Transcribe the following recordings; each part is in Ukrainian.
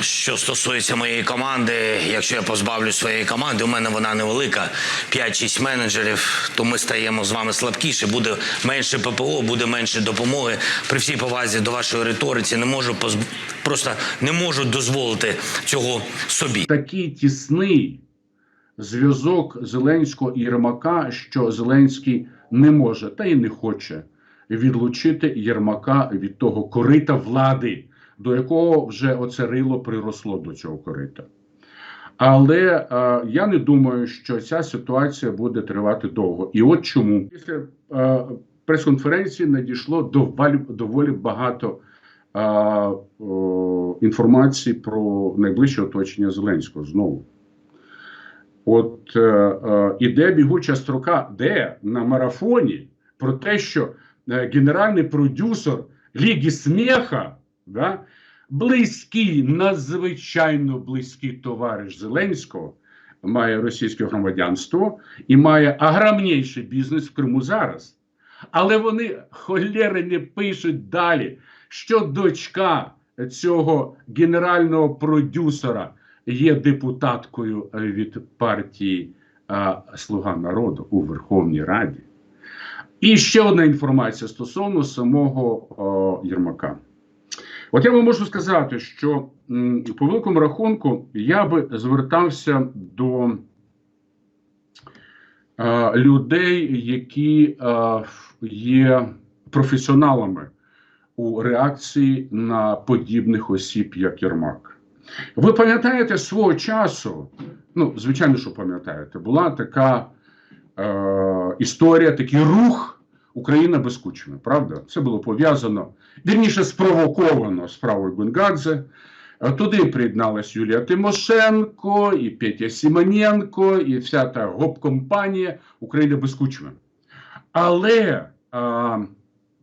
що стосується моєї команди, якщо я позбавлю своєї команди, у мене вона невелика, 5-6 менеджерів, то ми стаємо з вами слабкіше, буде менше ППО, буде менше допомоги. При всій повазі до вашої риториці не можу позб... просто не можу дозволити цього собі. такий тісний зв'язок Зеленського і Єрмака, що Зеленський не може та й не хоче відлучити Єрмака від того корита влади, до якого вже оце рило приросло до цього корита. Але е, я не думаю, що ця ситуація буде тривати довго. І от чому після е, прес-конференції надійшло доволі, доволі багато е, о, інформації про найближче оточення Зеленського знову. От е, е, іде бігуча строка, де на марафоні про те, що е, генеральний продюсер Ліги Сміха, да, близький, надзвичайно близький товариш Зеленського, має російське громадянство і має огромніший бізнес в Криму зараз. Але вони холєри не пишуть далі, що дочка цього генерального продюсера є депутаткою від партії е, Слуга народу у Верховній Раді. І ще одна інформація стосовно самого о, Єрмака. От я вам можу сказати, що по великому рахунку я би звертався до е, людей, які е, є професіоналами у реакції на подібних осіб, як Єрмак. Ви пам'ятаєте свого часу? Ну, звичайно, що пам'ятаєте, була така е, історія, такий рух Україна без Кучми, правда? Це було пов'язано вірніше спровоковано справою Бенгадзе. Е, Туди приєдналась Юлія Тимошенко, і Петя Сімоненко, і вся та гоп-компанія Україна без Кучми. Але е,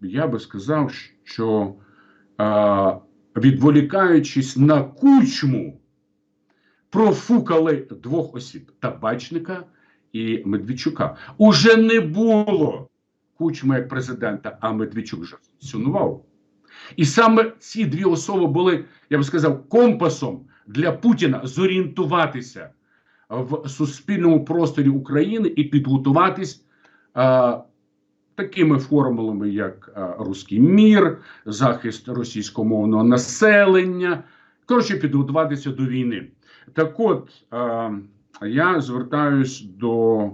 я би сказав, що е, відволікаючись на кучму, профукали двох осіб табачника і Медведчука. Уже не було кучми як президента, а Медведчук вже функціонував. І саме ці дві особи були, я би сказав, компасом для Путіна зорієнтуватися в суспільному просторі України і підготуватись а, такими формулами, як а, Руський мір, захист російськомовного населення. Коротше, підготуватися до війни. Так от, а, я звертаюсь до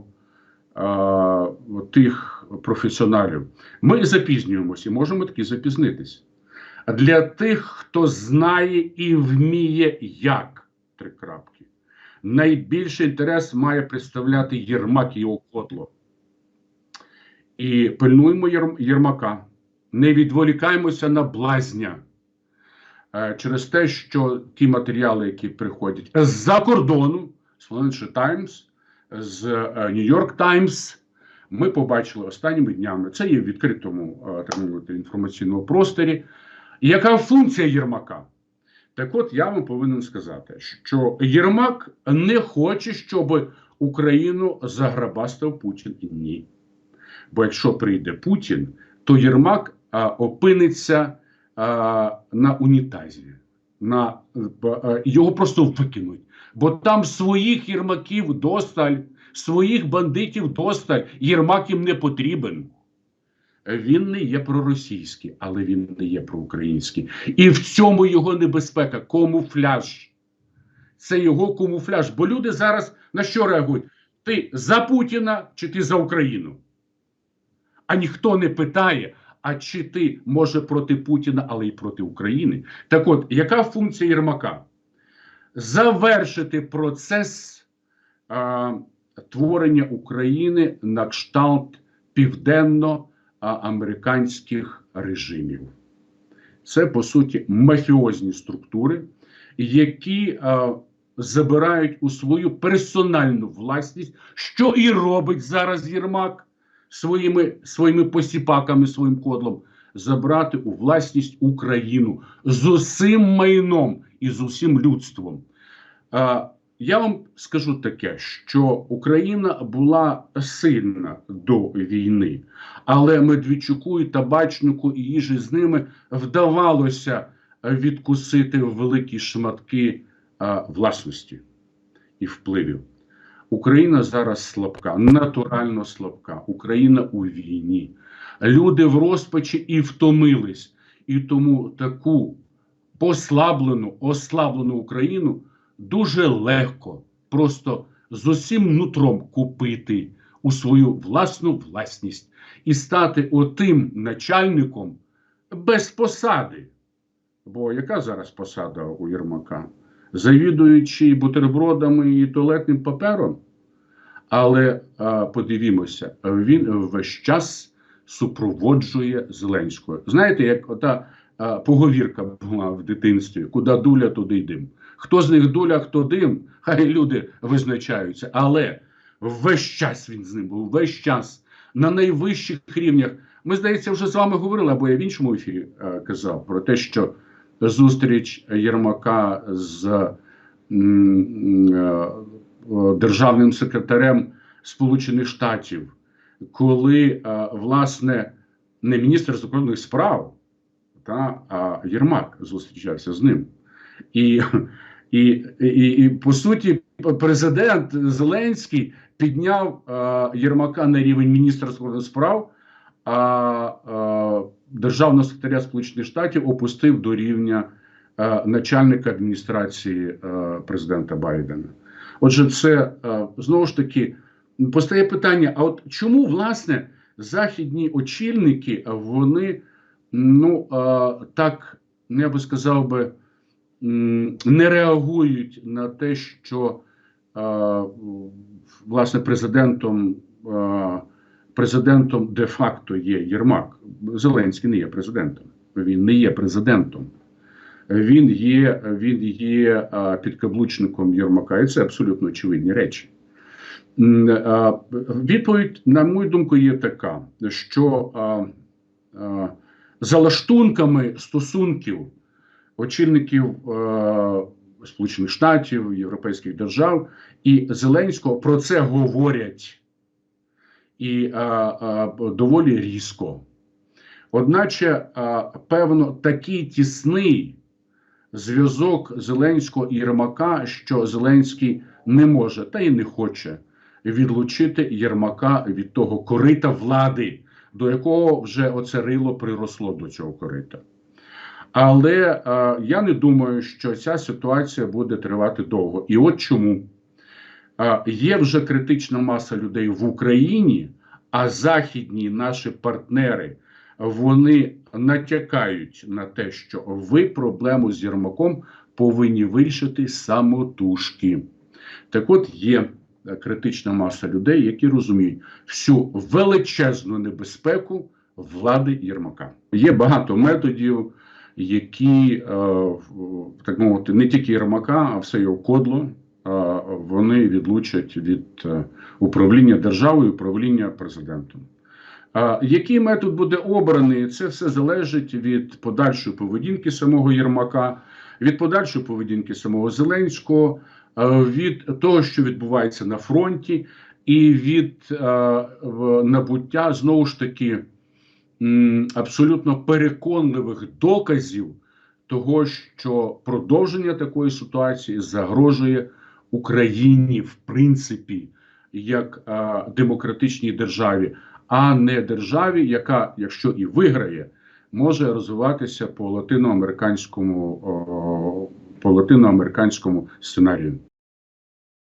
а, тих професіоналів. Ми запізнюємося і можемо таки запізнитись. Для тих, хто знає і вміє як три крапки. Найбільший інтерес має представляти Єрмак і його котло. І пильнуємо Єрмака, не відволікаємося на блазня е, через те, що ті матеріали, які приходять з-за кордону, з Financial Times, з е, New York Times, ми побачили останніми днями. Це є в відкритому е, так мовити, інформаційному просторі. Яка функція Єрмака? Так от я вам повинен сказати, що Єрмак не хоче, щоб Україну заграбастав Путін. Ні. Бо якщо прийде Путін, то Єрмак а, опиниться а, на унітазі. На, а, його просто викинуть. Бо там своїх єрмаків досталь, своїх бандитів досталь. Єрмак їм не потрібен. Він не є проросійський, але він не є проукраїнський. І в цьому його небезпека камуфляж. Це його камуфляж. Бо люди зараз на що реагують? Ти за Путіна чи ти за Україну? А ніхто не питає, а чи ти може проти Путіна, але й проти України. Так от, яка функція Єрмака? Завершити процес а, творення України на кшталт південно-американських режимів. Це, по суті, мафіозні структури, які а, забирають у свою персональну власність, що і робить зараз Єрмак своїми, своїми посіпаками, своїм кодлом, забрати у власність Україну з усім майном і з усім людством. А, я вам скажу таке, що Україна була сильна до війни, але Медведчуку і Табачнику і їжі з ними вдавалося відкусити великі шматки е, власності і впливів. Україна зараз слабка, натурально слабка. Україна у війні. Люди в розпачі і втомились. І тому таку послаблену, ослаблену Україну дуже легко, просто з усім нутром купити у свою власну власність і стати отим начальником без посади. Бо яка зараз посада у Єрмака? Завідуючи бутербродами і туалетним папером. Але подивімося, він весь час супроводжує Зеленського. Знаєте, як ота поговірка була в дитинстві, куди дуля, туди й дим. Хто з них дуля, хто дим, хай люди визначаються. Але весь час він з ним був, весь час на найвищих рівнях. Ми, здається, вже з вами говорили, або я в іншому ефірі е, казав про те, що зустріч Єрмака з м, е, державним секретарем Сполучених Штатів, коли е, власне не міністр закордонних справ, та, а Єрмак зустрічався з ним. І, і, і, і по суті, президент Зеленський підняв е, Єрмака на рівень міністра закордонних справ, а е, державного секретаря Сполучених Штатів опустив до рівня е, начальника адміністрації е, президента Байдена. Отже, це е, знову ж таки постає питання: а от чому власне західні очільники вони ну так ну, я би сказав би не реагують на те, що власне президентом. Президентом де-факто є Єрмак. Зеленський не є президентом. Він не є президентом. Він є, він є підкаблучником Єрмака, і це абсолютно очевидні речі. Відповідь, на мою думку, є така, що а, а, за лаштунками стосунків очільників а, Сполучених Штатів, Європейських держав. І Зеленського про це говорять. І а, а, доволі різко. Одначе, а, певно, такий тісний зв'язок Зеленського і Єрмака, що Зеленський не може та й не хоче відлучити Єрмака від того корита влади, до якого вже оце рило приросло до цього корита. Але а, я не думаю, що ця ситуація буде тривати довго. І от чому. А, Є вже критична маса людей в Україні, а західні наші партнери вони натякають на те, що ви проблему з Єрмаком повинні вирішити самотужки. Так от є е, критична маса людей, які розуміють всю величезну небезпеку влади Єрмака. Є багато методів, які е, так мовити, не тільки Єрмака, а все його кодло. е, Вони відлучать від е, управління державою, управління президентом. Який метод буде обраний, це все залежить від подальшої поведінки самого Єрмака, від подальшої поведінки самого Зеленського, е, від того, що відбувається на фронті, і від е, набуття знову ж таки абсолютно переконливих доказів того, що продовження такої ситуації загрожує Україні в принципі як е, демократичній державі, а не державі, яка, якщо і виграє, може розвиватися по латиноамериканському по латиноамериканському сценарію.